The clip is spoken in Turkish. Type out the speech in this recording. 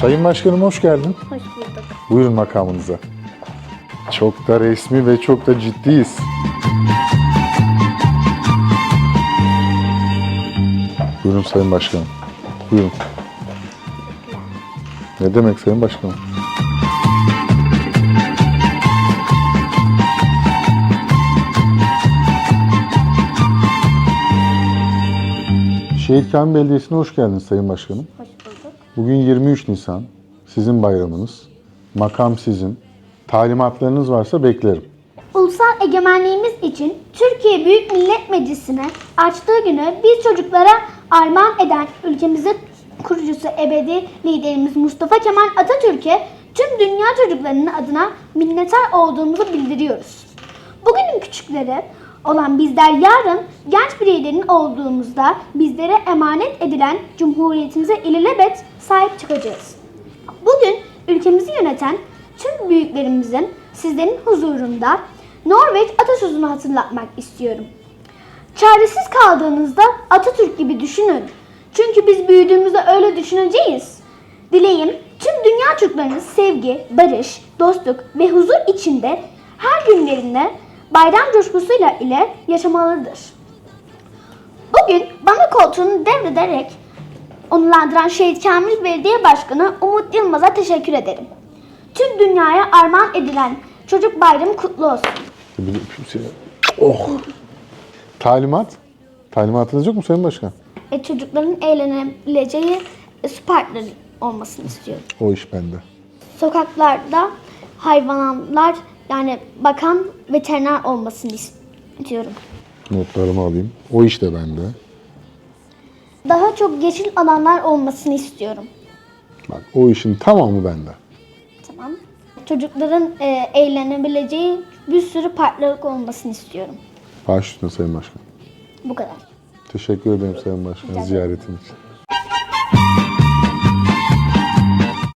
Sayın Başkanım hoş geldin. Hoş bulduk. Buyurun makamınıza. Çok da resmi ve çok da ciddiyiz. Buyurun Sayın Başkanım. Buyurun. Ne demek Sayın Başkanım? Şehit Kamil Belediyesi'ne hoş geldiniz Sayın Başkanım. Bugün 23 Nisan. Sizin bayramınız. Makam sizin. Talimatlarınız varsa beklerim. Ulusal egemenliğimiz için Türkiye Büyük Millet Meclisi'ne açtığı günü biz çocuklara armağan eden ülkemizin kurucusu ebedi liderimiz Mustafa Kemal Atatürk'e tüm dünya çocuklarının adına minnettar olduğumuzu bildiriyoruz. Bugünün küçükleri olan bizler yarın genç bir liderin olduğumuzda bizlere emanet edilen Cumhuriyetimize ilelebet sahip çıkacağız. Bugün ülkemizi yöneten tüm büyüklerimizin sizlerin huzurunda Norveç atasözünü hatırlatmak istiyorum. Çaresiz kaldığınızda Atatürk gibi düşünün. Çünkü biz büyüdüğümüzde öyle düşüneceğiz. Dileğim tüm dünya Türklerinin sevgi, barış, dostluk ve huzur içinde her günlerinde bayram coşkusuyla ile yaşamalıdır. Bugün bana koltuğunu devrederek onurlandıran Şehit Kamil Belediye Başkanı Umut Yılmaz'a teşekkür ederim. Tüm dünyaya armağan edilen çocuk bayramı kutlu olsun. Oh. Talimat? Talimatınız yok mu Sayın Başkan? E, çocukların eğlenebileceği e, su parkları olmasını istiyorum. O iş bende. Sokaklarda hayvanlar yani bakan veteriner olmasını istiyorum. Notlarımı alayım. O iş de bende. Daha çok yeşil alanlar olmasını istiyorum. Bak o işin tamamı bende. Tamam. Çocukların e, eğlenebileceği bir sürü parklar olmasını istiyorum. Baş üstüne Sayın Başkan. Bu kadar. Teşekkür ederim Sayın Başkan ziyaretin için.